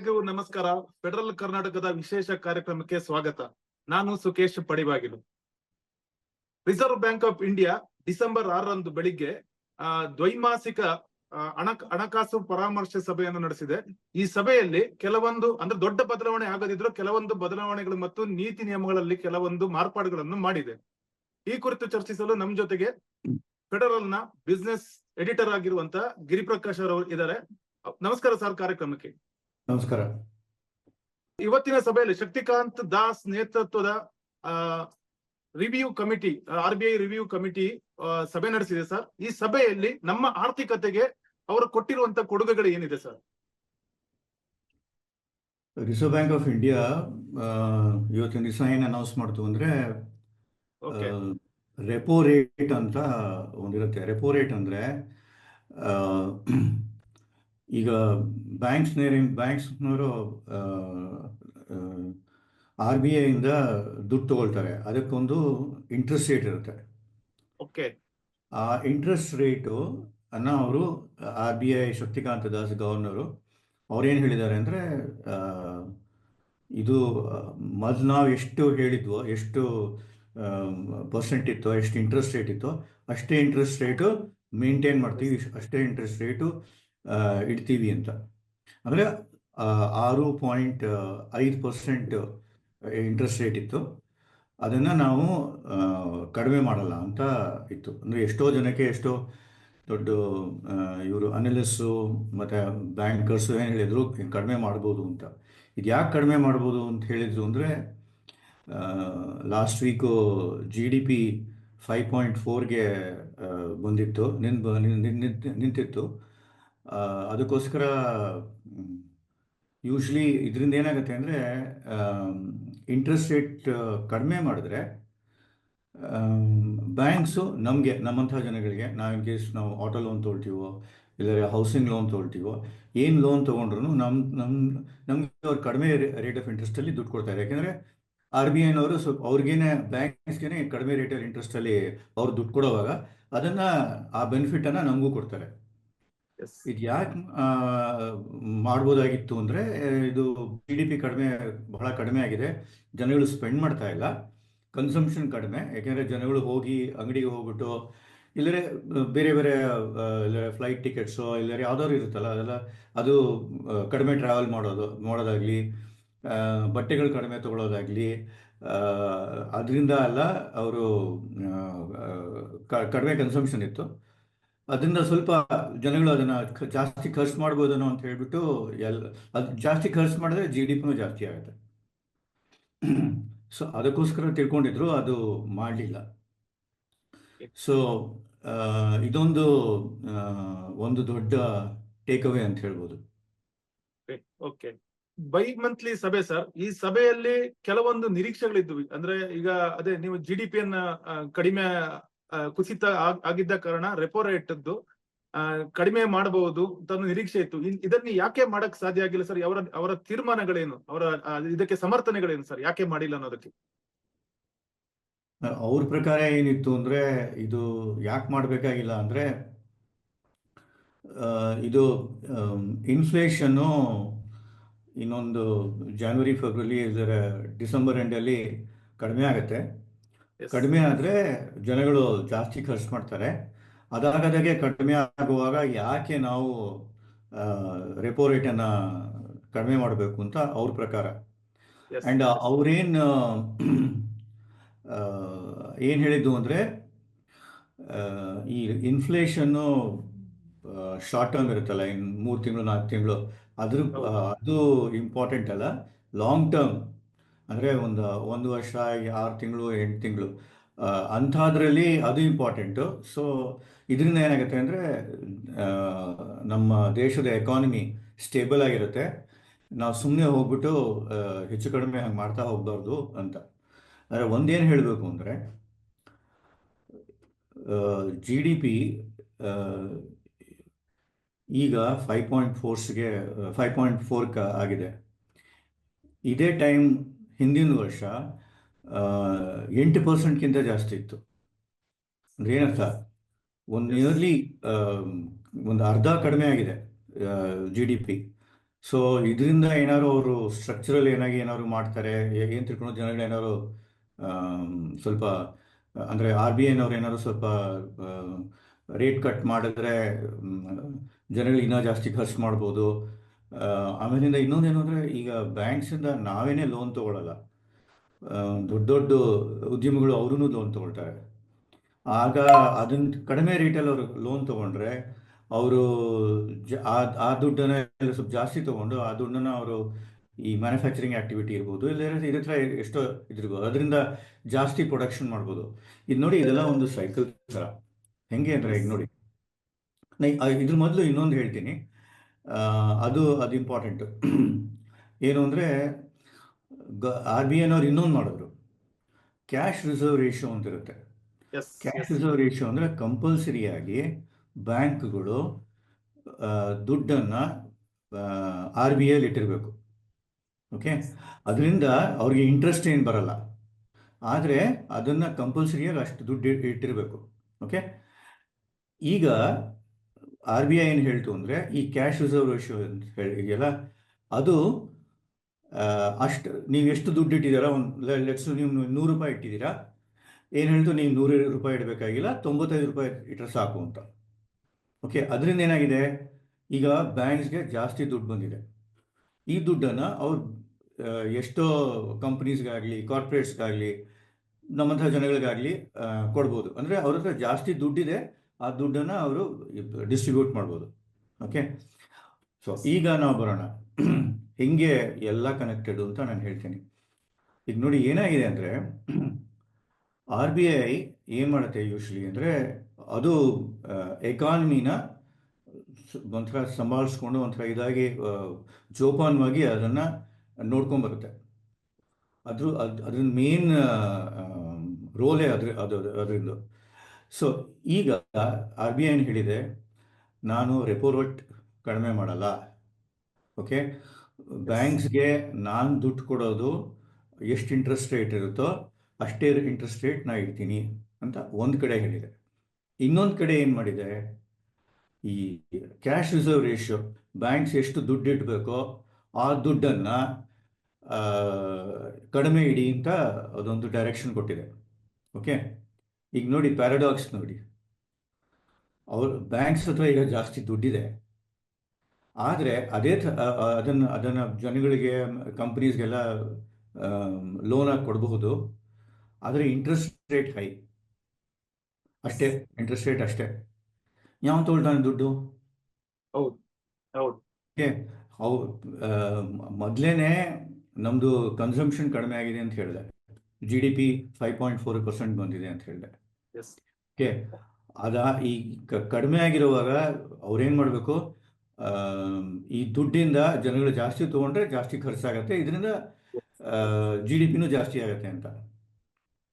ವೀಕ್ಷಕರಿಗೆಲ್ಲರಿಗೂ ನಮಸ್ಕಾರ. ಫೆಡರಲ್ ಕರ್ನಾಟಕದ ವಿಶೇಷ ಕಾರ್ಯಕ್ರಮಕ್ಕೆ ಸ್ವಾಗತ. ನಾನು Sukesh Padibagilu. Reserve Bank of India December ಆರರಂದು ಬೆಳಿಗ್ಗೆ ದ್ವೈಮಾಸಿಕ ಹಣ ಹಣಕಾಸು ಪರಾಮರ್ಶೆ ಸಭೆಯನ್ನು ನಡೆಸಿದೆ. ಈ ಸಭೆಯಲ್ಲಿ ಕೆಲವೊಂದು, ಅಂದ್ರೆ ದೊಡ್ಡ ಬದಲಾವಣೆ ಆಗದಿದ್ರು ಕೆಲವೊಂದು ಬದಲಾವಣೆಗಳು ಮತ್ತು ನೀತಿ ನಿಯಮಗಳಲ್ಲಿ ಕೆಲವೊಂದು ಮಾರ್ಪಾಡುಗಳನ್ನು ಮಾಡಿದೆ. ಈ ಕುರಿತು ಚರ್ಚಿಸಲು ನಮ್ ಜೊತೆಗೆ ಫೆಡರಲ್ನ ಬಿಸ್ನೆಸ್ ಎಡಿಟರ್ ಆಗಿರುವಂತ ಗಿರಿಪ್ರಕಾಶ್ ಅವರು ಇದ್ದಾರೆ. ನಮಸ್ಕಾರ ಸರ್ ಕಾರ್ಯಕ್ರಮಕ್ಕೆ. ನಮಸ್ಕಾರ. ಇವತ್ತಿನ ಸಭೆಯಲ್ಲಿ ಶಕ್ತಿಕಾಂತ್ ದಾಸ್ ನೇತೃತ್ವದ review committee R B I review committee ಸಭೆ ನಡೆಸಿದೆ ಸರ್. ಈ ಸಭೆಯಲ್ಲಿ ನಮ್ಮ ಆರ್ಥಿಕತೆಗೆ ಅವರು ಕೊಟ್ಟಿರುವಂತ ಕೊಡುಗೆಗಳು ಏನಿದೆ sir? Reserve Bank of India ಇವತ್ತು ದಿವಸ ಏನ್ ಅನೌನ್ಸ್ ಮಾಡ್ತು ಅಂದ್ರೆ ರೆಪೋ ರೇಟ್ ಅಂತ ಒಂದಿರುತ್ತೆ. ರೆಪೋ ರೇಟ್ ಅಂದ್ರೆ ಈಗ ಬ್ಯಾಂಕ್ಸ್ ಬ್ಯಾಂಕ್ಸ್ನವರು ಆರ್ ಬಿ ಐಯಿಂದ ದುಡ್ಡು ತಗೊಳ್ತಾರೆ. ಅದಕ್ಕೊಂದು ಇಂಟ್ರೆಸ್ಟ್ ರೇಟ್ ಇರುತ್ತೆ. ಓಕೆ ಆ ಇಂಟ್ರೆಸ್ಟ್ ರೇಟು ಅನ್ನ ಅವರು R B I Shaktikanta Das governor ಅವ್ರೇನು ಹೇಳಿದ್ದಾರೆ ಅಂದರೆ ಇದು ಮೊದಲು ನಾವು ಎಷ್ಟು ಹೇಳಿದ್ವೋ ಎಷ್ಟು ಪರ್ಸೆಂಟ್ ಇತ್ತೋ ಎಷ್ಟು ಇಂಟ್ರೆಸ್ಟ್ ರೇಟ್ ಇತ್ತೋ ಅಷ್ಟೇ ಇಂಟ್ರೆಸ್ಟ್ ರೇಟು ಮೇಂಟೈನ್ ಮಾಡ್ತೀವಿ. ಅಷ್ಟೇ ಇಂಟ್ರೆಸ್ಟ್ ರೇಟು ಇಡ್ತೀವಿ ಅಂತ. ಅಂದರೆ ಆರು ಪಾಯಿಂಟ್ ಐದು ಪರ್ಸೆಂಟ್ ಇಂಟ್ರೆಸ್ಟ್ ರೇಟ್ ಇತ್ತು. ಅದನ್ನು ನಾವು ಕಡಿಮೆ ಮಾಡಲ್ಲ ಅಂತ ಇತ್ತು. ಅಂದರೆ ಎಷ್ಟೋ ಜನಕ್ಕೆ ಎಷ್ಟೋ ದೊಡ್ಡ ಇವರು ಅನಲಿಸ್ಟು ಮತ್ತು ಬ್ಯಾಂಕರ್ಸು ಏನು ಹೇಳಿದರು, ಕಡಿಮೆ ಮಾಡ್ಬೋದು ಅಂತ. ಇದು ಯಾಕೆ ಕಡಿಮೆ ಮಾಡ್ಬೋದು ಅಂತ ಹೇಳಿದರು ಅಂದರೆ last week G D P five point ಫೋರ್ಗೆ ಬಂದಿತ್ತು. ನಿನ್ ನಿಂತಿತ್ತು. ಅದಕ್ಕೋಸ್ಕರ ಯೂಶ್ವಲಿ ಇದರಿಂದ ಏನಾಗುತ್ತೆ ಅಂದರೆ ಇಂಟ್ರೆಸ್ಟ್ ರೇಟ್ ಕಡಿಮೆ ಮಾಡಿದ್ರೆ ಬ್ಯಾಂಕ್ಸು ನಮಗೆ, ನಮ್ಮಂಥ ಜನಗಳಿಗೆ, ನಾವು ಇನ್ ಕೇಸ್ ನಾವು ಆಟೋ ಲೋನ್ ತೊಗೊಳ್ತೀವೋ, ಇಲ್ಲ ಹೌಸಿಂಗ್ ಲೋನ್ ತೊಗೊಳ್ತೀವೋ, ಏನು ಲೋನ್ ತೊಗೊಂಡ್ರು ನಮ್ಮ ನಮ್ಮ ನಮಗೆ ಅವ್ರು ಕಡಿಮೆ ರೇಟ್ ಆಫ್ ಇಂಟ್ರೆಸ್ಟಲ್ಲಿ ದುಡ್ಡು ಕೊಡ್ತಾರೆ. ಯಾಕೆಂದರೆ, ಆರ್ ಬಿ ಐನವರು ಸ್ವಲ್ಪ ಅವ್ರಿಗೇನೆ, ಬ್ಯಾಂಕ್ಸ್ಗೇನೆ ಕಡಿಮೆ ರೇಟಲ್ಲಿ ಇಂಟ್ರೆಸ್ಟಲ್ಲಿ ಅವ್ರು ದುಡ್ಡು ಕೊಡೋವಾಗ, ಅದನ್ನು ಆ ಬೆನಿಫಿಟನ್ನು ನಮಗೂ ಕೊಡ್ತಾರೆ. ಇದು ಯಾಕೆ ಮಾಡ್ಬೋದಾಗಿತ್ತು ಅಂದರೆ ಇದು ಜಿ ಡಿ ಪಿ ಕಡಿಮೆ, ಬಹಳ ಕಡಿಮೆ ಆಗಿದೆ. ಜನಗಳು ಸ್ಪೆಂಡ್ ಮಾಡ್ತಾ ಇಲ್ಲ. ಕನ್ಸಂಪ್ಷನ್ ಕಡಿಮೆ. ಯಾಕೆಂದರೆ ಜನಗಳು ಹೋಗಿ ಅಂಗಡಿಗೆ ಹೋಗ್ಬಿಟ್ಟು, ಇಲ್ಲರೆ ಬೇರೆ ಬೇರೆ ಫ್ಲೈಟ್ ಟಿಕೆಟ್ಸು ಇಲ್ಲರೆ ಯಾವ್ದಾದ್ರು ಇರುತ್ತಲ್ಲ, ಅದೆಲ್ಲ, ಅದು ಕಡಿಮೆ ಟ್ರಾವೆಲ್ ಮಾಡೋದು, ಮಾಡೋದಾಗಲಿ ಬಟ್ಟೆಗಳು ಕಡಿಮೆ ತಗೊಳ್ಳೋದಾಗಲಿ ಅದರಿಂದ ಅಲ್ಲ, ಅವರು ಕಡಿಮೆ ಕನ್ಸಂಪ್ಷನ್ ಇತ್ತು. ಅದರಿಂದ ಸ್ವಲ್ಪ ಜನಗಳು ಅದನ್ನ ಜಾಸ್ತಿ ಖರ್ಚು ಮಾಡ್ಬೋದೇನೋ ಅಂತ ಹೇಳ್ಬಿಟ್ಟು ಎಲ್ಲ ಅದು ಜಾಸ್ತಿ ಖರ್ಚು ಮಾಡಿದ್ರೆ ಜಿ ಡಿ ಪಿನೂ ಜಾಸ್ತಿ ಆಗುತ್ತೆ. ಸೊ ಅದಕ್ಕೋಸ್ಕರ ತಿಳ್ಕೊಂಡಿದ್ರು, ಅದು ಮಾಡಲಿಲ್ಲ. ಸೊ ಇದೊಂದು ಒಂದು ದೊಡ್ಡ ಟೇಕ್ ಅವೇ ಅಂತ ಹೇಳ್ಬೋದು. ಓಕೆ ಬೈ ಮಂತ್ಲಿ ಸಭೆ ಸರ್ ಈ ಸಭೆಯಲ್ಲಿ ಕೆಲವೊಂದು ನಿರೀಕ್ಷೆಗಳಿದ್ವು ಅಂದ್ರೆ ಈಗ ಅದೇ ನೀವು ಜಿ ಡಿ ಪಿ ಅನ್ನ ಕಡಿಮೆ ಕುಸಿತ ಆಗ್- ಆಗಿದ್ದ ಕಾರಣ ರೆಪೋ ರೇಟ್ ಕಡಿಮೆ ಮಾಡಬಹುದು ಅಂತ ನಿರೀಕ್ಷೆ ಇತ್ತು. ಇದನ್ನ ಯಾಕೆ ಮಾಡಕ್ ಸಾಧ್ಯ ಆಗಿಲ್ಲ ಸರ್? ಅವರ ಅವರ ತೀರ್ಮಾನಗಳೇನು? ಅವರ ಇದಕ್ಕೆ ಸಮರ್ಥನೆಗಳೇನು ಸರ್? ಯಾಕೆ ಮಾಡಿಲ್ಲ ಅನ್ನೋದಕ್ಕೆ? ಅವ್ರ ಪ್ರಕಾರ ಏನಿತ್ತು ಅಂದ್ರೆ, ಇದು ಯಾಕೆ ಮಾಡಬೇಕಾಗಿಲ್ಲ ಅಂದ್ರೆ ಇದು ಇನ್ಫ್ಲೇಷನ್ನು ಇನ್ನೊಂದು ಜಾನ್ವರಿ ಫೆಬ್ರವರಿ ಇದರ ಡಿಸೆಂಬರ್ ಎಂಡಲ್ಲಿ ಕಡಿಮೆ ಆಗುತ್ತೆ. ಕಡಿಮೆ ಆದರೆ ಜನಗಳು ಜಾಸ್ತಿ ಖರ್ಚು ಮಾಡ್ತಾರೆ. ಅದಾಗದಾಗೆ ಕಡಿಮೆ ಆಗುವಾಗ ಯಾಕೆ ನಾವು ರೆಪೋ ರೇಟನ್ನು ಕಡಿಮೆ ಮಾಡಬೇಕು ಅಂತ ಅವ್ರ ಪ್ರಕಾರ. ಆ್ಯಂಡ್ ಅವ್ರೇನು ಏನು ಹೇಳಿದ್ದು ಅಂದರೆ ಈ ಇನ್ಫ್ಲೇಷನ್ನು ಶಾರ್ಟ್ ಟರ್ಮ್ ಇರುತ್ತಲ್ಲ ಇನ್ನು ಮೂರು ತಿಂಗಳು ನಾಲ್ಕು ತಿಂಗಳು ಅದ್ರ ಅದು ಇಂಪಾರ್ಟೆಂಟ್ ಅಲ್ಲ. ಲಾಂಗ್ ಟರ್ಮ್ ಅಂದರೆ ಒಂದು ಒಂದು ವರ್ಷ ಆರು ತಿಂಗಳು, ಎಂಟು ತಿಂಗಳು. ಅಂಥದ್ರಲ್ಲಿ ಅದು ಇಂಪಾರ್ಟೆಂಟು ಸೊ ಇದರಿಂದ ಏನಾಗುತ್ತೆ ಅಂದರೆ ನಮ್ಮ ದೇಶದ ಎಕಾನಮಿ ಸ್ಟೇಬಲ್ ಆಗಿರುತ್ತೆ. ನಾವು ಸುಮ್ಮನೆ ಹೋಗ್ಬಿಟ್ಟು ಹೆಚ್ಚು ಕಡಿಮೆ ಹಂಗೆ ಮಾಡ್ತಾ ಹೋಗ್ಬಾರ್ದು ಅಂತ. ಅಂದರೆ ಒಂದೇನು ಹೇಳಬೇಕು ಅಂದರೆ ಜಿ ಡಿ ಪಿ ಈಗ ಫೈವ್ ಪಾಯಿಂಟ್ ಫೋರ್ಸ್ಗೆ ಫೈವ್ ಪಾಯಿಂಟ್ ಫೋರ್ಕ್ ಆಗಿದೆ. ಇದೇ ಟೈಮ್ ಹಿಂದಿನ ವರ್ಷ ಎಂಟು ಪರ್ಸೆಂಟ್ಗಿಂತ ಜಾಸ್ತಿ ಇತ್ತು. ಅಂದ್ರೆ ಏನರ್ಥ? ಒಂದು ನಿಯರ್ಲಿ ಒಂದು ಅರ್ಧ ಕಡಿಮೆ ಆಗಿದೆ ಜಿ ಡಿ ಪಿ ಸೊ ಇದರಿಂದ ಏನಾದ್ರು ಅವರು ಸ್ಟ್ರಕ್ಚರಲ್ ಏನಾಗಿ ಏನಾದ್ರು ಮಾಡ್ತಾರೆ ಏನು ತಿಳ್ಕೊಂಡು ಜನಗಳು ಏನಾದ್ರು ಸ್ವಲ್ಪ, ಅಂದರೆ ಆರ್ ಬಿ ಐನವ್ರು ಏನಾದ್ರು ಸ್ವಲ್ಪ ರೇಟ್ ಕಟ್ ಮಾಡಿದ್ರೆ ಜನಗಳು ಇನ್ನೂ ಜಾಸ್ತಿ ಖರ್ಚು ಮಾಡ್ಬೋದು. ಆಮೇಲಿಂದ ಇನ್ನೊಂದೇನು ಅಂದರೆ ಈಗ ಬ್ಯಾಂಕ್ಸಿಂದ ನಾವೇನೇ ಲೋನ್ ತಗೊಳ್ಳಲ್ಲ ದೊಡ್ಡ ದೊಡ್ಡ ಉದ್ಯಮಿಗಳು ಅವರೂ ಲೋನ್ ತೊಗೊಳ್ತಾರೆ. ಆಗ ಅದನ್ನ ಕಡಿಮೆ ರೇಟಲ್ಲಿ ಅವರು ಲೋನ್ ತಗೊಂಡ್ರೆ ಅವರು ಆ ದುಡ್ಡನ್ನ ಸ್ವಲ್ಪ ಜಾಸ್ತಿ ತಗೊಂಡು ಆ ದುಡ್ಡನ್ನ ಅವರು ಈ ಮ್ಯಾನುಫ್ಯಾಕ್ಚರಿಂಗ್ ಆಕ್ಟಿವಿಟಿ ಇರ್ಬೋದು, ಇಲ್ಲ ಇದ್ರ ಥರ ಎಷ್ಟೋ ಇದಿರ್ಬೋದು ಅದರಿಂದ ಜಾಸ್ತಿ ಪ್ರೊಡಕ್ಷನ್ ಮಾಡ್ಬೋದು. ಇದು ನೋಡಿ ಇದೆಲ್ಲ ಒಂದು ಸೈಕಲ್ ಥರ ಹೆಂಗೆ ಅಂದರೆ ಈಗ ನೋಡಿ. ಇದ್ರ ಮೊದಲು ಇನ್ನೊಂದು ಹೇಳ್ತೀನಿ. ಅದು ಅದು ಇಂಪಾರ್ಟೆಂಟ್ ಏನು ಅಂದರೆ ಗ ಆರ್ ಬಿ ಐನವ್ರು ಇನ್ನೊಂದು ಮಾಡಿದ್ರು. ಕ್ಯಾಶ್ ರಿಸರ್ವ್ ರೇಷಿಯೋ ಅಂತ ಇರುತ್ತೆ. ಎಸ್ ಕ್ಯಾಶ್ ರಿಸರ್ವ್ ರೇಷಿಯೋ ಅಂದರೆ ಕಂಪಲ್ಸರಿಯಾಗಿ ಬ್ಯಾಂಕ್ಗಳು ದುಡ್ಡನ್ನು ಆರ್ ಬಿ ಐಲಿ ಇಟ್ಟಿರಬೇಕು. ಓಕೆ ಅದರಿಂದ ಅವ್ರಿಗೆ ಇಂಟ್ರೆಸ್ಟ್ ಏನು ಬರಲ್ಲ. ಆದರೆ ಅದನ್ನು ಕಂಪಲ್ಸರಿಯಾಗಿ ಅಷ್ಟು ದುಡ್ಡು ಇಟ್- ಇಟ್ಟಿರಬೇಕು. ಓಕೆ ಈಗ ಆರ್ ಬಿ ಐ ಏನು ಹೇಳ್ತು ಅಂದರೆ ಈ ಕ್ಯಾಶ್ ರಿಸರ್ವ್ ರೇಷಿಯೋ ಅಂತ ಹೇಳಿದೆಯಲ್ಲ ಅದು ಅಷ್ಟು, ನೀವು ಎಷ್ಟು ದುಡ್ಡು ಇಟ್ಟಿದ್ದೀರಾ? ಒಂದು ಲೆಟ್ಸ್ ನೀವು ನೂರು ರೂಪಾಯಿ ಇಟ್ಟಿದ್ದೀರಾ. ಏನು ಹೇಳ್ತು? ನೀವು ನೂರು ರೂಪಾಯಿ ಇಡಬೇಕಾಗಿಲ್ಲ, ತೊಂಬತ್ತೈದು ರೂಪಾಯಿ ಇಟ್ಟರೆ ಸಾಕು ಅಂತ. ಓಕೆ ಅದರಿಂದ ಏನಾಗಿದೆ? ಈಗ ಬ್ಯಾಂಕ್ಸ್ಗೆ ಜಾಸ್ತಿ ದುಡ್ಡು ಬಂದಿದೆ. ಈ ದುಡ್ಡನ್ನು ಅವ್ರು ಎಷ್ಟೋ ಕಂಪ್ನೀಸ್ಗಾಗಲಿ, ಕಾರ್ಪೊರೇಟ್ಸ್ಗಾಗಲಿ, ನಮ್ಮಂಥ ಜನಗಳಿಗಾಗಲಿ ಕೊಡ್ಬೋದು. ಅಂದರೆ ಅವ್ರ ಹತ್ರ ಜಾಸ್ತಿ ದುಡ್ಡಿದೆ ಆ ದುಡ್ಡನ್ನು ಅವರು ಡಿಸ್ಟ್ರಿಬ್ಯೂಟ್ ಮಾಡ್ಬೋದು. ಓಕೆ ಸೊ ಈಗ ನಾವು ಬರೋಣ. ಹೆಂಗೆ ಎಲ್ಲ ಕನೆಕ್ಟೆಡ್ ಅಂತ ನಾನು ಹೇಳ್ತೀನಿ. ಈಗ ನೋಡಿ ಏನಾಗಿದೆ ಅಂದರೆ ಆರ್ ಬಿ ಐ ಏನು ಮಾಡುತ್ತೆ ಯೂಶ್ವಲಿ ಅಂದರೆ, ಅದು ಎಕಾನಮಿನ ಒಂಥರ ಸಂಭಾಳಿಸ್ಕೊಂಡು ಒಂಥರ ಇದಾಗಿ ಜೋಪಾನವಾಗಿ ಅದನ್ನು ನೋಡ್ಕೊಂಬರುತ್ತೆ. ಅದ್ರ, ಅದು ಅದ್ರ ಮೇನ್ ರೋಲೇ ಅದ್ರ, ಅದು, ಅದರಿಂದ. ಸೊ ಈಗ ಆರ್ ಬಿ ಐ ಹೇಳಿದೆ? ನಾನು ರೆಪೋ ರೇಟ್ ಕಡಿಮೆ ಮಾಡಲ್ಲ. ಓಕೆ ಬ್ಯಾಂಕ್ಸ್ಗೆ ನಾನು ದುಡ್ಡು ಕೊಡೋದು ಎಷ್ಟು ಇಂಟ್ರೆಸ್ಟ್ ರೇಟ್ ಇರುತ್ತೋ ಅಷ್ಟೇ ಇಂಟ್ರೆಸ್ಟ್ ರೇಟ್ ನಾ ಇಡ್ತೀನಿ ಅಂತ ಒಂದು ಕಡೆ ಹೇಳಿದೆ. ಇನ್ನೊಂದು ಕಡೆ ಏನು ಮಾಡಿದೆ? ಈ ಕ್ಯಾಶ್ ರಿಸರ್ವ್ ರೇಷಿಯೋ ಬ್ಯಾಂಕ್ಸ್ ಎಷ್ಟು ದುಡ್ಡು ಇಡಬೇಕೋ ಆ ದುಡ್ಡನ್ನು ಕಡಿಮೆ ಇಡಿ ಅಂತ ಅದೊಂದು ಡೈರೆಕ್ಷನ್ ಕೊಟ್ಟಿದೆ. ಓಕೆ ಈಗ ನೋಡಿ ಪ್ಯಾರಾಡಾಕ್ಸ್ ನೋಡಿ. ಅವ್ರ ಬ್ಯಾಂಕ್ಸ್ ಹತ್ರ ಈಗ ಜಾಸ್ತಿ ದುಡ್ಡಿದೆ. ಆದರೆ ಅದೇ ಅದನ್ನು ಅದನ್ನು ಜನಗಳಿಗೆ ಕಂಪ್ನೀಸ್ಗೆಲ್ಲ ಲೋನಾಗಿ ಕೊಡಬಹುದು. ಆದರೆ ಇಂಟ್ರೆಸ್ಟ್ ರೇಟ್ ಹೈ ಅಷ್ಟೇ ಇಂಟ್ರೆಸ್ಟ್ ರೇಟ್ ಅಷ್ಟೇ. ಯಾವ ತೊಗೊಳ್ತಾನೆ ದುಡ್ಡು? ಹೌದು ಹೌದು. ಅವು ಮೊದಲೇನೆ ನಮ್ಮದು ಕನ್ಸಂಪ್ಷನ್ ಕಡಿಮೆ ಆಗಿದೆ ಅಂತ ಹೇಳಿದೆ. G D P five point four percent ಬಂದಿದೆ ಅಂತ ಹೇಳಿದೆ. ಓಕೆ ಅದ ಈ ಕಡಿಮೆ ಆಗಿರುವಾಗ ಅವ್ರೇನ್ ಮಾಡಬೇಕು? ಈ ದುಡ್ಡಿಂದ ಜನಗಳು ಜಾಸ್ತಿ ತಗೊಂಡ್ರೆ ಜಾಸ್ತಿ ಖರ್ಚಾಗತ್ತೆ. ಇದರಿಂದ ಜಿ ಡಿ ಪಿನೂ ಜಾಸ್ತಿ ಆಗುತ್ತೆ ಅಂತ.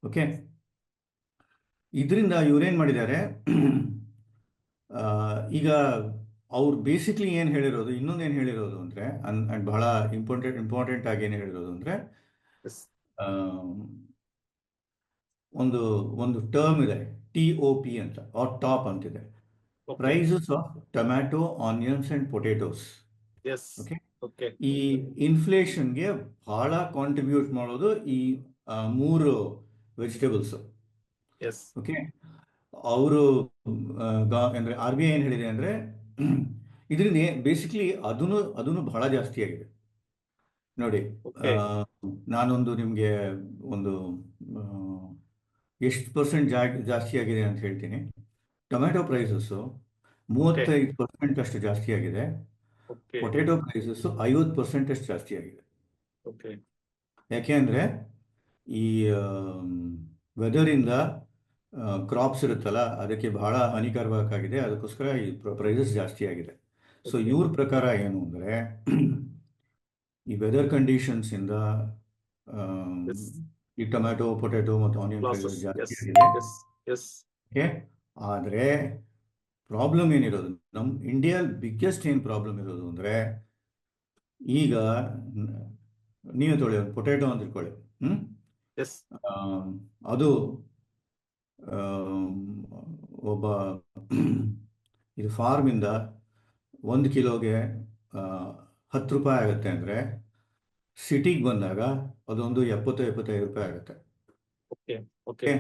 ಓಕೆ ಇದರಿಂದ ಇವ್ರೇನ್ ಮಾಡಿದ್ದಾರೆ? ಆ, ಈಗ ಅವ್ರು ಬೇಸಿಕ್ಲಿ ಏನು ಹೇಳಿರೋದು ಇನ್ನೊಂದು ಏನು ಹೇಳಿರೋದು ಅಂದರೆ ಅಂಡ್ ಬಹಳ ಇಂಪಾರ್ಟೆಂಟ್ ಇಂಪಾರ್ಟೆಂಟ್ ಆಗಿ ಏನು ಹೇಳಿರೋದು ಅಂದರೆ ಒಂದು ಒಂದು ಟರ್ಮ್ ಇದೆ ಟಿ ಒ ಪಿ ಅಂತ ಆರ್ ಟಾಪ್ ಅಂತಿದೆ. Prices of tomato onions and potatoes ಈ ಇನ್ಫ್ಲೇಷನ್ಗೆ ಬಹಳ ಕಾಂಟ್ರಿಬ್ಯೂಟ್ ಮಾಡೋದು ಈ ಮೂರು ವೆಜಿಟೇಬಲ್ಸ್ ಎಸ್ ಓಕೆ ಅವರು ಅಂದ್ರೆ ಆರ್ ಬಿ ಐ ಏನ್ ಹೇಳಿದೆ ಅಂದ್ರೆ ಇದರಿಂದ ಬೇಸಿಕ್ಲಿ ಅದನ್ನು ಅದನ್ನು ಬಹಳ ಜಾಸ್ತಿ ಆಗಿದೆ. ನೋಡಿ ನಾನೊಂದು ನಿಮಗೆ ಒಂದು ಎಷ್ಟು ಪರ್ಸೆಂಟ್ ಜಾ ಜಾಸ್ತಿ ಆಗಿದೆ ಅಂತ ಹೇಳ್ತೀನಿ. ಟೊಮ್ಯಾಟೊ ಪ್ರೈಸಸ್ಸು ಮೂವತ್ತೈದು ಪರ್ಸೆಂಟ್ ಅಷ್ಟು ಜಾಸ್ತಿ ಆಗಿದೆ. ಪೊಟ್ಯಾಟೊ ಪೊಟೆಟೊ ಪ್ರೈಸಸ್ಸು ಐವತ್ತು ಪರ್ಸೆಂಟ್ ಅಷ್ಟು ಜಾಸ್ತಿ ಆಗಿದೆ. ಯಾಕೆ ಅಂದರೆ ಈ ವೆದರಿಂದ ಕ್ರಾಪ್ಸ್ ಇರುತ್ತಲ್ಲ ಅದಕ್ಕೆ ಬಹಳ ಹಾನಿಕಾರಕವಾಗಿದೆ. ಅದಕ್ಕೋಸ್ಕರ ಈ ಪ್ರೈಸಸ್ ಜಾಸ್ತಿ ಆಗಿದೆ. ಸೊ. ಇವ್ರ ಪ್ರಕಾರ ಏನು ಅಂದರೆ ಈ ವೆದರ್ ಕಂಡೀಷನ್ಸಿಂದ. ಈ ಟೊಮ್ಯಾಟೊ ಪೊಟ್ಯಾಟೊ ಮತ್ತು ಆನಿಯನ್ ಜಾಸ್ತಿ ಆದರೆ ಪ್ರಾಬ್ಲಮ್ ಏನಿರೋದು? ನಮ್ಮ ಇಂಡಿಯಾ ಬಿಗ್ಗೆಸ್ಟ್ ಏನು ಪ್ರಾಬ್ಲಮ್ ಇರೋದು ಅಂದರೆ ಈಗ ನೀವು ಒಂದು ಪೊಟೆಟೊ ಅಂತ ಇಟ್ಕೊಳ್ಳಿ. ಹ್ಞೂ ಎಸ್ ಅದು ಒಬ್ಬ ಇದು ಫಾರ್ಮಿಂದ ಒಂದು ಕಿಲೋಗೆ ಹತ್ತು ರೂಪಾಯಿ ಆಗುತ್ತೆ ಅಂದರೆ ಸಿಟಿಗೆ ಬಂದಾಗ ಅದೊಂದು ಎಪ್ಪತ್ತು ಎಪ್ಪತ್ತೈದು ರೂಪಾಯಿ ಆಗುತ್ತೆ. ಓಕೆ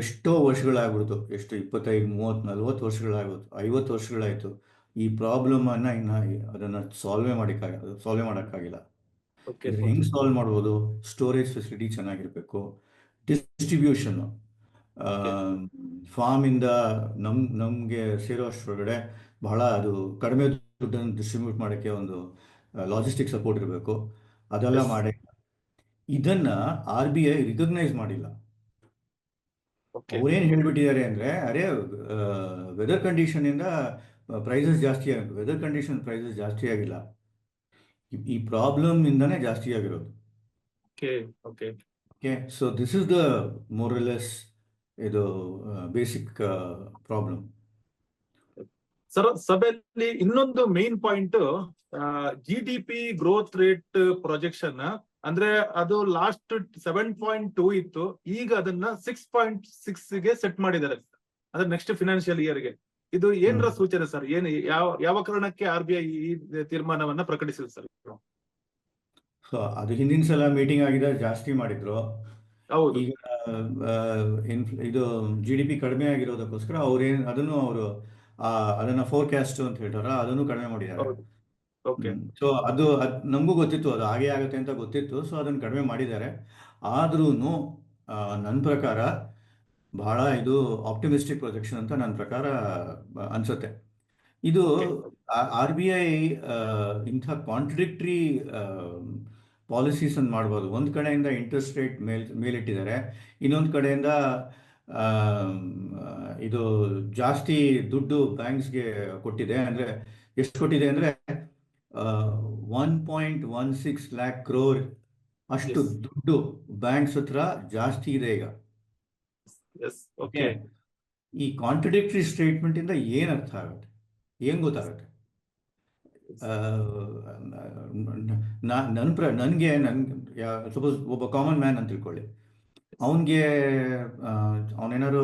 ಎಷ್ಟೋ ವರ್ಷಗಳಾಗ್ಬಿಡ್ತು ಎಷ್ಟು ಇಪ್ಪತ್ತೈದು ಮೂವತ್ತು ನಲ್ವತ್ತು ವರ್ಷಗಳಾಗ್ಬಿಡ್ತು ಐವತ್ತು ವರ್ಷಗಳಾಯಿತು. ಈ ಪ್ರಾಬ್ಲಮನ್ನು ಇನ್ನು ಅದನ್ನು ಸಾಲ್ವೇ ಮಾಡಿಕ್ಕಾಗ ಸಾಲ್ವ್ ಮಾಡೋಕ್ಕಾಗಿಲ್ಲ. ಹೆಂಗೆ ಸಾಲ್ವ್ ಮಾಡ್ಬೋದು? ಸ್ಟೋರೇಜ್ ಫೆಸಿಲಿಟಿ ಚೆನ್ನಾಗಿರಬೇಕು. ಫಾರ್ಮ್ ಫಾರ್ಮಿಂದ ನಮ್ ನಮಗೆ ಸೇರೋ ಅಷ್ಟರೊಳಗಡೆ ಬಹಳ ಅದು ಕಡಿಮೆ ದುಡ್ಡನ್ನು ಡಿಸ್ಟ್ರಿಬ್ಯೂಟ್ ಮಾಡೋಕ್ಕೆ ಒಂದು ಲಾಜಿಸ್ಟಿಕ್ ಸಪೋರ್ಟ್ ಇರಬೇಕು. ಅದೆಲ್ಲ. ಮಾಡಿ ಇದನ್ನ ಆರ್ ಬಿ ಐ ರಿಕಗ್ನೈಸ್ ಮಾಡಿಲ್ಲ. ಅವ್ರೇನ್ ಹೇಳ್ಬಿಟ್ಟಿದ್ದಾರೆ ಅಂದ್ರೆ ಅರೆ ವೆದರ್ ಕಂಡೀಷನ್ ಇಂದ ಪ್ರೈಸಸ್ ಜಾಸ್ತಿ ಆಗ ವೆದರ್ ಕಂಡೀಷನ್ ಪ್ರೈಸಸ್ ಜಾಸ್ತಿ ಆಗಿಲ್ಲ. ಈ- ಪ್ರಾಬ್ಲಮ್ ಇಂದಾನೆ ಜಾಸ್ತಿ ಆಗಿರೋದು. Okay so this is the ಮೋರಲೆಸ್ ಇದು ಬೇಸಿಕ್ ಪ್ರಾಬ್ಲಮ್ ಸರ್ ಸಭೆಯಲ್ಲಿ ಇನ್ನೊಂದು main point G D P growth rate projection ಅಂದ್ರೆ ಅದು ಲಾಸ್ಟ್ ಸೆವೆನ್ ಪಾಯಿಂಟ್ ಟೂ ಇತ್ತು ಈಗ ಅದನ್ನ ಸಿಕ್ಸ್ ಪಾಯಿಂಟ್ ಸಿಕ್ಸ್ಗೆ ಸೆಟ್ ಮಾಡಿದ್ದಾರೆ. ಅಂದ್ರೆ ನೆಕ್ಸ್ಟ್ ಫಿನಾನ್ಷಿಯಲ್ ಇಯರ್ಗೆ. ಇದು ಏನರ. ಸೂಚನೆ ಸರ್? ಏನ್ ಯಾವ ಯಾವ ಕಾರಣಕ್ಕೆ ಆರ್ ಬಿ ಐ ಈ ತೀರ್ಮಾನವನ್ನ ಪ್ರಕಟಿಸಿದೆ ಸರ್ ಸೊ ಅದು ಹಿಂದಿನ ಸಲ ಮೀಟಿಂಗ್ ಆಗಿದೆ ಜಾಸ್ತಿ ಮಾಡಿದ್ರು. ಹೌದು. ಈಗ ಇದು ಜಿ ಡಿ ಪಿ ಕಡಿಮೆ ಆಗಿರೋದಕ್ಕೋಸ್ಕರ ಅವ್ರೇನು ಅದನ್ನು ಅವರು ಅದನ್ನ ಫೋರ್ಕಾಸ್ಟ್ ಅಂತ ಹೇಳ್ತಾರ ಅದನ್ನು ಕಡಿಮೆ ಮಾಡಿದ್ದಾರೆ. ಓಕೆ ಸೊ ಅದು ಅದ್ ನಮಗೂ ಗೊತ್ತಿತ್ತು ಅದು ಹಾಗೆ ಆಗುತ್ತೆ ಅಂತ ಗೊತ್ತಿತ್ತು. ಸೊ ಅದನ್ನ ಕಡಿಮೆ ಮಾಡಿದ್ದಾರೆ. ಆದ್ರೂ ನನ್ನ ಪ್ರಕಾರ ಬಹಳ ಇದು ಆಪ್ಟಿಮಿಸ್ಟಿಕ್ ಪ್ರೊಜೆಕ್ಷನ್ ಅಂತ ನನ್ನ ಪ್ರಕಾರ ಅನ್ಸುತ್ತೆ. ಇದು ಆರ್ ಬಿ ಐ ಇಂಥ ಕಾಂಟ್ರಿಕ್ಟ್ರಿ ಪಾಲಿಸೀಸ್ ಅನ್ನು ಮಾಡ್ಬೋದು. ಒಂದು ಕಡೆಯಿಂದ ಇಂಟ್ರೆಸ್ಟ್ ರೇಟ್ ಮೇಲ್ ಮೇಲಿಟ್ಟಿದ್ದಾರೆ. ಇನ್ನೊಂದು ಕಡೆಯಿಂದ ಆ, ಇದು ಜಾಸ್ತಿ ದುಡ್ಡು ಬ್ಯಾಂಕ್ಸ್ಗೆ ಕೊಟ್ಟಿದೆ. ಅಂದರೆ ಎಷ್ಟು ಕೊಟ್ಟಿದೆ ಅಂದರೆ one point one six lakh crore ಅಷ್ಟು ದುಡ್ಡು ಬ್ಯಾಂಕ್ಸ್ ಹತ್ರ ಜಾಸ್ತಿ ಇದೆ ಈಗ. ಎಸ್ ಓಕೆ ಈ ಕಾಂಟ್ರಡಿಕ್ಟರಿ ಸ್ಟೇಟ್ಮೆಂಟ್ ಇಂದ ಏನ್ ಅರ್ಥ ಆಗುತ್ತೆ? ಏನ್ ಗೊತ್ತಾಗುತ್ತೆ? ನನ್ನ ಪ್ರ ನನಗೆ ನನ್ ಸಪೋಸ್ ಒಬ್ಬ ಕಾಮನ್ ಮ್ಯಾನ್ ಅಂತ ತಿಳ್ಕೊಳ್ಳಿ. ಅವನಿಗೆ ಅವನೇನಾದ್ರು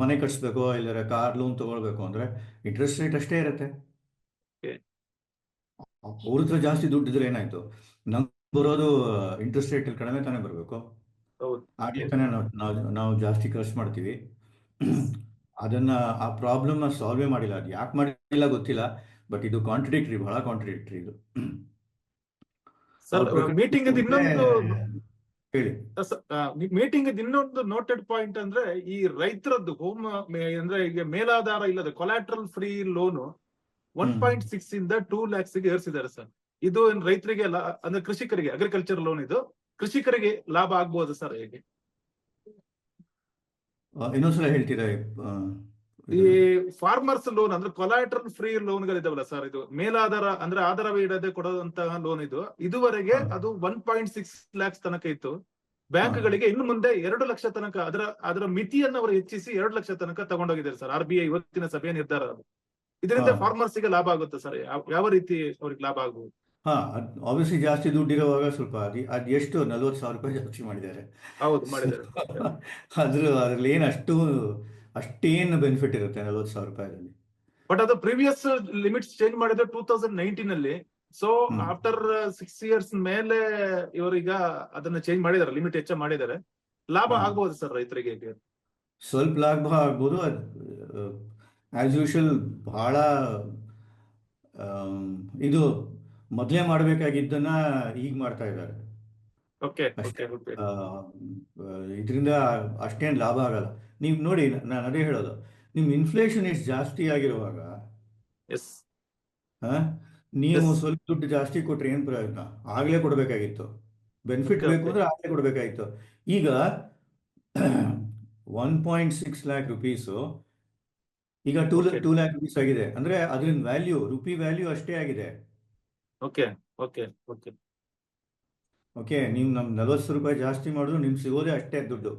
ಮನೆ ಕಟ್ಸ್ಬೇಕೋ ಇಲ್ಲ ಕಾರ್ ಲೋನ್ ತಗೊಳ್ಬೇಕು ಅಂದ್ರೆ ಇಂಟ್ರೆಸ್ಟ್ ರೇಟ್ ಅಷ್ಟೇ ಇರುತ್ತೆ. ಅವ್ರ ಹತ್ರ ಜಾಸ್ತಿ ದುಡ್ಡು ಇದ್ರೆ ಏನಾಯ್ತು? ನಮ್ ಬರೋದು ಇಂಟ್ರೆಸ್ಟ್ ರೇಟ್ ಕಡಿಮೆ ತಾನೇ ಬರಬೇಕು. ಆಗ್ಲೇ ತಾನೇ ನಾವು ಜಾಸ್ತಿ ಖರ್ಚು ಮಾಡ್ತೀವಿ. ಅದನ್ನ ಆ ಪ್ರಾಬ್ಲಮ್ನ ಸಾಲ್ವೇ ಮಾಡಿಲ್ಲ. ಅದು ಯಾಕೆ ಮಾಡಿಲ್ಲ ಗೊತ್ತಿಲ್ಲ. ಬಟ್ ಇದು ಕಾಂಟ್ರಡಿಕ್ಟ್ರಿ ಬಹಳ ಕಾಂಟ್ರಡಿಕ್ಟ್ರಿ ಇದು. ಮೀಟಿಂಗ್ ಇನ್ನೊಂದು ಹೇಳಿ. ಮೀಟಿಂಗ್ ಇನ್ನೊಂದು ನೋಟೆಡ್ ಪಾಯಿಂಟ್ ಅಂದ್ರೆ ಈ ರೈತರದ್ದು ಹೋಮ್ ಅಂದ್ರೆ ಈಗ ಮೇಲಾಧಾರ ಇಲ್ಲದ collateral free loan one. Point six ಇಂದ ಟೂ ಲ್ಯಾಕ್ಸ್ಗೆ ಏರಿಸಿದ್ದಾರೆ ಸರ್ ಇದು ರೈತರಿಗೆ ಅಂದ್ರೆ ಕೃಷಿಕರಿಗೆ ಅಗ್ರಿಕಲ್ಚರ್ ಲೋನ್ ಇದು. ಕೃಷಿಕರಿಗೆ ಲಾಭ ಆಗ್ಬೋದು ಸರ್ ಹೇಗೆ? ಇನ್ನೊಂದ್ಸಲ ಹೇಳ್ತೀರಾ ಈ ಫಾರ್ಮರ್ಸ್ ಲೋನ್ ಅಂದ್ರೆ ಕೊಲಾಟ್ರಲ್ ಫ್ರೀ ಲೋನ್ ಗಳಿದಾವಲ್ಲ ಸರ್ ಇದು. ಮೇಲಾಧಾರ ಅಂದ್ರೆ ಆಧಾರವೇ ಇಡದೆ ಕೊಡುವಂತಹ ಲೋನ್ ಇದು. ಇದುವರೆಗೆ ಅದು ಒನ್ ಪಾಯಿಂಟ್ ಸಿಕ್ಸ್ ಲ್ಯಾಕ್ಸ್ ತನಕ ಇತ್ತು. ಬ್ಯಾಂಕ್ ಗಳಿಗೆ ಇನ್ನು ಮುಂದೆ ಎರಡು ಲಕ್ಷ ತನಕ ಅದರ ಅದರ ಮಿತಿಯನ್ನು ಅವರು ಹೆಚ್ಚಿಸಿ ಎರಡು ಲಕ್ಷ ತನಕ ತಗೊಂಡೋಗಿದ್ದಾರೆ ಸರ್ ಆರ್ ಬಿ ಐ ಇವತ್ತಿನ ಸಭೆಯ ನಿರ್ಧಾರ ಅದು. ಇದರಿಂದ. ಫಾರ್ಮರ್ಸ್ಗೆ ಲಾಭ ಆಗುತ್ತೆ ಸರ್. ಯಾವ ರೀತಿ ಅವ್ರಿಗೆ ಲಾಭ ಆಗುವುದು? ಹಾ ಆಬ್ವಿಯಸ್ಲಿ ಜಾಸ್ತಿ ದುಡ್ಡು ಇರೋವಾಗ ಸ್ವಲ್ಪ ಅದು ಎಷ್ಟು ನಲ್ವತ್ತು ಸಾವಿರ ರೂಪಾಯಿ ಜಾಸ್ತಿ ಮಾಡಿದ್ದಾರೆ. ಹೌದು ಮಾಡಿದ್ದಾರೆ. ಅದ್ರ ಅದ್ರಲ್ಲಿ ಏನು ಅಷ್ಟು ಅಷ್ಟೇನು ಬೆನಿಫಿಟ್ ಇರುತ್ತೆ ನಲ್ವತ್ತು ಸಾವಿರ ರೂಪಾಯಿ ಬಟ್ ಅದು ಪ್ರೀವಿಯಸ್ ಲಿಮಿಟ್ಸ್ ಚೇಂಜ್ ಮಾಡಿದ್ರೆ ಟೂ ತೌಸಂಡ್ ನೈನ್ಟೀನ್ ಅಲ್ಲಿ ಸೊ ಆಫ್ಟರ್ ಸಿಕ್ಸ್ ಇಯರ್ಸ್ ಮೇಲೆ ಇವರೀಗ ಅದನ್ನ ಚೇಂಜ್ ಮಾಡಿದ್ದಾರೆ ಲಿಮಿಟ್ ಹೆಚ್ಚ ಮಾಡಿದ್ದಾರೆ. ಲಾಭ ಆಗ್ಬಹುದು ಆಗ್ಬೋದು ಸರ್ ರೈತರಿಗೆ ಸ್ವಲ್ಪ ಲಾಭ ಆಗ್ಬೋದು ಆಸ್ ಯೂಶುವಲ್ ಬಹಳ ಇದು ಮೊದಲೇ ಮಾಡಬೇಕಾಗಿದ್ದನ್ನ ಈಗ ಮಾಡ್ತಾ ಇದ್ದಾರೆ. ಇದರಿಂದ ಅಷ್ಟೇನು ಲಾಭ ಆಗಲ್ಲ. ನೀವು ನೋಡಿ ನಾನು ಅದೇ ಹೇಳೋದು. ನಿಮ್ಮ ಇನ್ಫ್ಲೇಷನ್ ಎಷ್ಟು ಜಾಸ್ತಿ ಆಗಿರುವಾಗ ಎಸ್ ನೀವು. ಸ್ವಲ್ಪ ದುಡ್ಡು ಜಾಸ್ತಿ ಕೊಟ್ರೆ ಏನು ಪ್ರಯೋಜನ? ಆಗಲೇ ಕೊಡಬೇಕಾಗಿತ್ತು. ಬೆನಿಫಿಟ್ ಬೇಕು ಅಂದ್ರೆ ಆಗಲೇ ಕೊಡಬೇಕಾಗಿತ್ತು. ಈಗ one point six lakh rupees ಈಗ ಟೂ. ಟೂ ಲ್ಯಾಕ್ ರುಪೀಸ್ ಆಗಿದೆ. ಅಂದ್ರೆ ಅದ್ರಿಂದ ವ್ಯಾಲ್ಯೂ ರುಪಿ ವ್ಯಾಲ್ಯೂ ಅಷ್ಟೇ ಆಗಿದೆ. ಓಕೆ ಓಕೆ ಓಕೆ ಓಕೆ ನೀವು ನಮ್ ನಲ್ವತ್ತು ರೂಪಾಯಿ ಜಾಸ್ತಿ ಮಾಡಿದ್ರು ನಿಮ್ಗೆ ಸಿಗೋದೇ ಅಷ್ಟೇ ದುಡ್ಡು.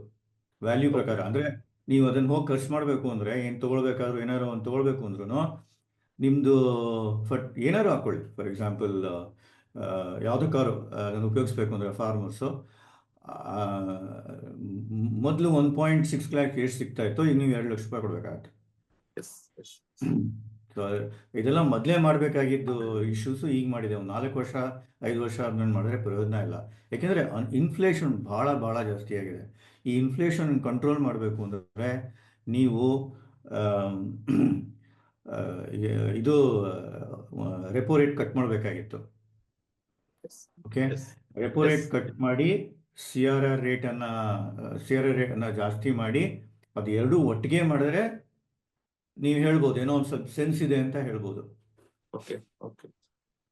ವ್ಯಾಲ್ಯೂ ಪ್ರಕಾರ. ಅಂದ್ರೆ ನೀವು ಅದನ್ನ ಹೋಗಿ ಖರ್ಚು ಮಾಡಬೇಕು ಅಂದ್ರೆ ಏನು ತಗೊಳ್ಬೇಕಾದ್ರೂ ಏನಾರು ಒಂದು ತಗೊಳ್ಬೇಕು ಅಂದ್ರೂ ನಿಮ್ದು ಫಟ್ ಏನಾರು ಹಾಕೊಳ್ಳಿ. ಫಾರ್ ಎಕ್ಸಾಂಪಲ್ ಯಾವುದಕ್ಕಾದ್ರು ಅದನ್ನು ಉಪಯೋಗಿಸ್ಬೇಕು ಅಂದ್ರೆ ಫಾರ್ಮರ್ಸು ಮೊದಲು ಒನ್ ಪಾಯಿಂಟ್ ಸಿಕ್ಸ್ ಲ್ಯಾಕ್ ಎಷ್ಟು ಸಿಗ್ತಾ ಇತ್ತು ಈಗ ನೀವು ಎರಡು ಲಕ್ಷ ರೂಪಾಯಿ ಕೊಡಬೇಕಾಗತ್ತೆ. ಎಸ್ ಎಸ್ ಇದೆಲ್ಲ ಮೊದಲೇ ಮಾಡಬೇಕಾಗಿದ್ದು ಇಶ್ಯೂಸು ಈಗ ಮಾಡಿದೆ. ಒಂದು ನಾಲ್ಕು ವರ್ಷ ಐದು ವರ್ಷ ಆದ್ಮೇಲೆ ಮಾಡಿದ್ರೆ ಪ್ರಯೋಜನ ಇಲ್ಲ. ಯಾಕೆಂದರೆ ಇನ್ಫ್ಲೇಷನ್ ಭಾಳ ಭಾಳ ಜಾಸ್ತಿ ಆಗಿದೆ. ಈ ಇನ್ಫ್ಲೇಷನ್ ಕಂಟ್ರೋಲ್ ಮಾಡಬೇಕು ಅಂದರೆ ನೀವು ಇದು ರೆಪೋ ರೇಟ್ ಕಟ್ ಮಾಡಬೇಕಾಗಿತ್ತು. ಓಕೆ. ರೆಪೋ ರೇಟ್ ಕಟ್ ಮಾಡಿ ಸಿ ಆರ್ ಆರ್ ರೇಟನ್ನು ಸಿ ಆರ್ ಆರ್ ರೇಟನ್ನು ಜಾಸ್ತಿ ಮಾಡಿ ಅದು ಎರಡೂ ಒಟ್ಟಿಗೆ ಮಾಡಿದ್ರೆ ನೀವು ಹೇಳ್ಬೋದು ಏನೋ ಒಂದು ಸ್ವಲ್ಪ ಸೆನ್ಸ್ ಇದೆ ಅಂತ ಹೇಳ್ಬೋದು. ಓಕೆ ಓಕೆ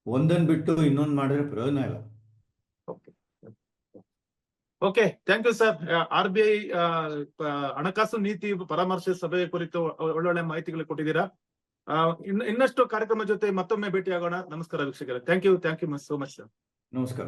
ಒಂದನ್ನು ಬಿಟ್ಟು ಇನ್ನೊಂದು ಮಾಡಿದ್ರೆ ಪ್ರಯೋಜನ ಇಲ್ಲ. Okay okay thank you sir R B I ಹಣಕಾಸು ನೀತಿ ಪರಾಮರ್ಶೆ ಸಭೆ ಕುರಿತು ಒಳ್ಳೊಳ್ಳೆ ಮಾಹಿತಿಗಳು ಕೊಟ್ಟಿದ್ದೀರಾ. ಇನ್ನಷ್ಟು ಕಾರ್ಯಕ್ರಮ ಜೊತೆ ಮತ್ತೊಮ್ಮೆ ಭೇಟಿಯಾಗೋಣ. ನಮಸ್ಕಾರ ವೀಕ್ಷಕರೇ. Thank you thank you so much sir ನಮಸ್ಕಾರ.